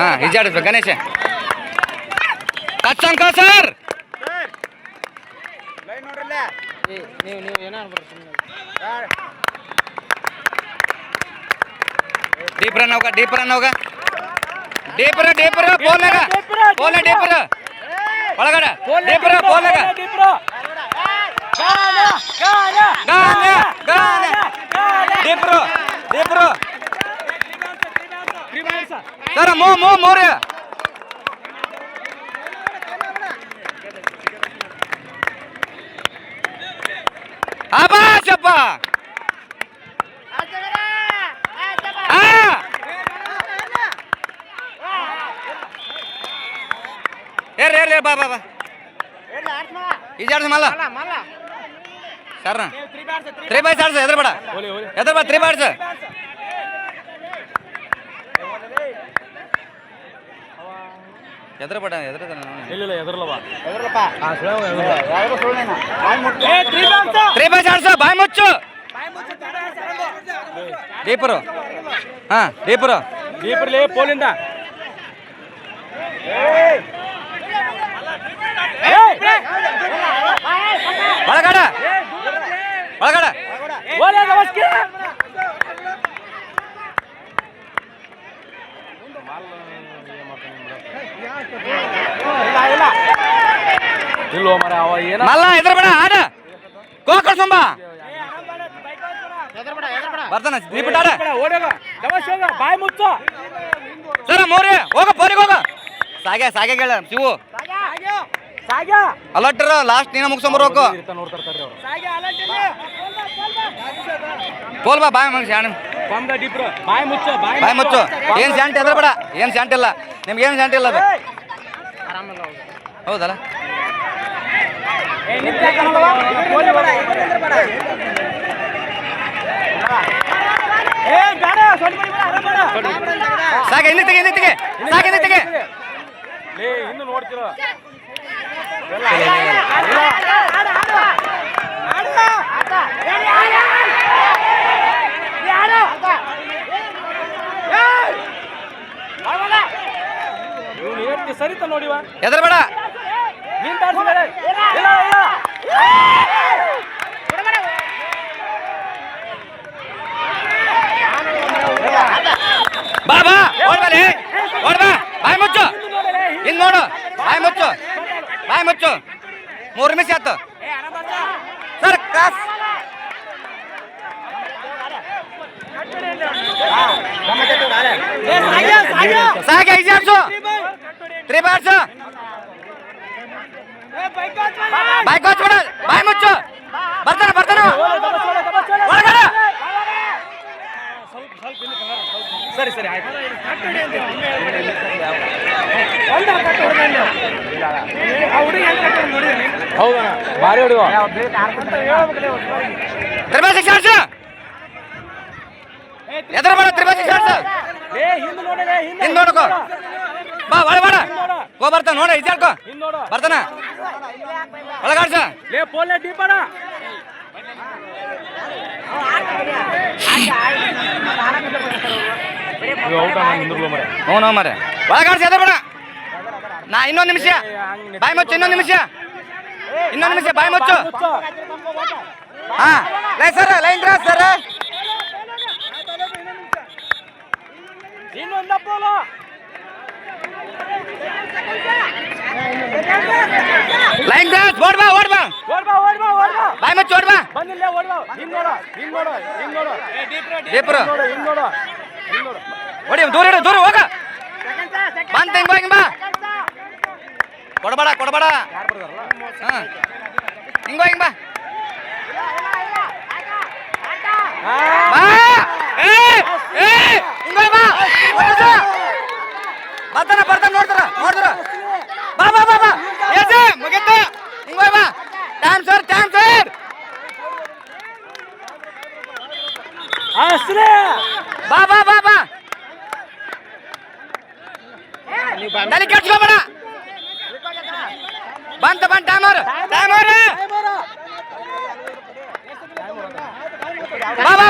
ಹಾ ಈಜಾಡಿಸ್ಬೇಕು ಗಣೇಶ. ಕಚ್ಚಂಕ ಸರ್. ನೀವು ನೀವು ಏನೋ ಅನ್ಬಿಡ್ರಿ ಸುಮ್ಮನೆ ಡೀಪ್ ರನ್ ಹೋಗ ಡೀಪ್ ರನ್. ಹೋಗ ಡೀಪರ ಡೀಪರ ಬೋಲಾಗ ಬೋಲ ಡೀಪರ ಒಳಗಡೆ ಡೀಪರ ಬೋಲಾಗ ಗಾನೆ ಗಾನ ಡೀಪರು ಡೀಪರು ಸರ್ ಮೂ ಮೋರ್ಯ ಮೂರು ಅಬ್ಬಾಸಪ್ಪ ಆ. ಏರ್ ಏರ್ ಏರ್ ಬಾ ಬಾ ಬಾ. ಈಜಾಡ್ಸ ಮಲ್ಲ. ಸರ್ ತ್ರೀ ಬಾಯ್ಸ್ ಆಡ್ಸ ಎದ್ರ ಬೇಡ ಬಾ ಎದ್ರ ಬೇಡ ಎದ್ರ ಇಲ್ಲ ಎದುರಲ್ಲವ ತ್ರೀ ಬಾಯ್ಸ್ ಆಡ್ಸ ಬಾಯ್ ಮುಚ್ಚು ಡೀಪರು ಹಾ ಡೀಪರು ದೀಪರ್ಲಿ ಪೋಲಿಂದ ಒಳಗಡೆ ಇಲ್ಲೋ ಮರ ಅವ ಏನ ಮಲ್ಲ ಎದ್ರ ಬೇಡ ಆಡ ಸೊಂಬ ಬರ್ತಾನ ನೀ ಬಿಟ್ಟಾಡ ಬಾಯಿ ಮುಚ್ಚು ಸರ ಮೋರಿ ಹೋಗ ಪೋರಿಗೆ ಹೋಗ. ಸಾಗೆ ಸಾಗೆ ಕೇಳ ಶಿವು. ಅಲಟ್ರ ಲಾಸ್ಟ್ ನೀನ ಮುಗಿಸ್ಕೊಂಬರ್ಬೇಕು ಕೋಲ್ಬಾ ಬಾಯ್ ಶಾಣ ಡಿಪ್ರ. ಬಾಯಿ ಮುಚ್ಚು ಬಾಯ್ ಮುಚ್ಚು. ಏನ್ ಶಾಂಟ್ ಎದ್ರ ಬೇಡ ಏನ್ ಶಾಂಟ್ ಇಲ್ಲ. ನಿಮ್ಗೆ ಏನ್ ಶಾಂಟ್ ಇಲ್ಲ ಅದು. ಹೌದಲ್ಲ? ಸಾಕ ಹಿಂದೆ ತೆಗೆ ಹಿಂದೆ ತೆಗೆ. ಸಾಗೆ ಹಿಂದೆ ತೆಗೆ. ಲೇ ಇನ್ನು ನೋಡ್ತಿರೋ ಇವ್ನು ಏರ್ತಿ ಸರಿತ ನೋಡಿವ ಎದ್ರ ಬೇಡ ನೀನ್ ತಾಡ್ಸಿದಾರೆ ಇಲ್ಲ ಇಲ್ಲ ಬಾ ಬಾ ಓಡ್ ಬಾ ಓಡ್ ಬಾ ಬಾಯ್ ಮುಚ್ಚು ಹಿಂದ್ ನೋಡು ಬಾಯ್ ಮುಚ್ಚು ಬಾಯ್ ಮುಚ್ಚು ಮೂರು ನಿಮಿಷ ಆಯ್ತು ಸರ್ ಕ್ರಾಸ್ ಸಾಗೆ ಐದು ಆಡ್ಸು ತ್ರೀ ಬಾರ್ಸು ಬಾಯ್ ಕೋಚ್ ಬಿಡ. ಬಾಯ್ ಮುಚ್ಚು. ಬರ್ತಾನೆ ಬರ್ತಾನೆ. ಒಳಗಡೆ ಸರಿ ಸರಿ ಆಯ್ತು. ಹೌದಾ ಭಾರಿ ಹೊಡಿವ ತ್ರಿಭಾಷೆ ಶಾಸ ಎದ್ರ ಬೇಡ ತ್ರಿಭಾಷೆ ಶಾಸ ಹಿಂದ್ ನೋಡ್ಕೋ ಬಾ ಒಳ ಬೇಡ. ಹೋ ಬರ್ತಾನ ನೋಡ ನೋಡು. ಬರ್ತಾನ? ಒಳಗಾಡ್ಸ? ಲೇ ಪೋಲೆ ಡೀಪಣ ಔಟ ಹಿಂದ್ರಲ್ಲ ಮರೆ ಹ್ಞೂ ನೋ ಮರೆ ಒಳಗಾಡ್ಸ ಎದ್ರ ಬೇಡ. ನಾ ಇನ್ನೊಂದು ನಿಮಿಷ. ಬಾಯಿ ಮುಚ್ಚು ಇನ್ನೊಂದು ನಿಮಿಷ. ಇನ್ನೊಂದು ನಿಮಿಷ ಬಾಯ್ ಮುಚ್ಚು. ಹಾ ಲೈ ಸರ್ ಲೈನ್ ಕ್ರಾಸ್ ಸರ್. ಇನ್ನೊಂದ ಪೋಲು ಲೈನ್ ಕ್ರಾಸ್ ಓಡ್ ಬಾ ಓಡ್ ಬಾ ಓಡ್ ಬಾ ಓಡ್ ಬಾ ಓಡ್ ಬಾ ಬಾಯ್ ಮುಚ್ಚು ಓಡ್ ಬಾ. ಬಂದಿಲ್ಲ ಓಡ್ ಬಾ. ಹಿಂದ್ ನೋಡು ಹಿಂದ್ ನೋಡು ನೋಡು. ಡೀಪ್ರು ನೋಡು ಹಿಂದ್ ನೋಡು ಹಿಂದ್ ನೋಡು. ಓಡಿ ದೂರ ಇಡು ದೂರ ಹೋಗ. ಬಂತ ಹಿಂಗ್ ಬಾ ಹಿಂಗ್ ಬಾ. ಕೊಡಬೇಡ ಕೊಡಬೇಡ. ಹಾ. ಹಿಂಗ್ ಬಾ ಹಿಂಗ್ ಬಾ. ಬಾ. ಏ ಏ ಹಿಂಗ್ ಬಾ. ಬರ್ತಾನ ಬರ್ತಾನ ನೋಡ್ತಾರ ನೋಡ್ತಾರ ಬಾ ಬಾ ಬಾ ಬಾ ಏಸೆ ಮುಗಿತ ಹಿಂಗ್ ಬಾ ಬಾ ಟೈಮ್ ಸರ್ ಟೈಮ್ ಸರ್ ಅಸ್ರೇ ಬಾ ಬಾ ಬಾ ಬಾ. ತಲೆ ಕೆಡ್ಸ್ಕೊಬೇಡ. ಬಂತ ಬಂತ ಟೈಮರ್ ಟೈಮರ್ ಬಾ ಬಾ.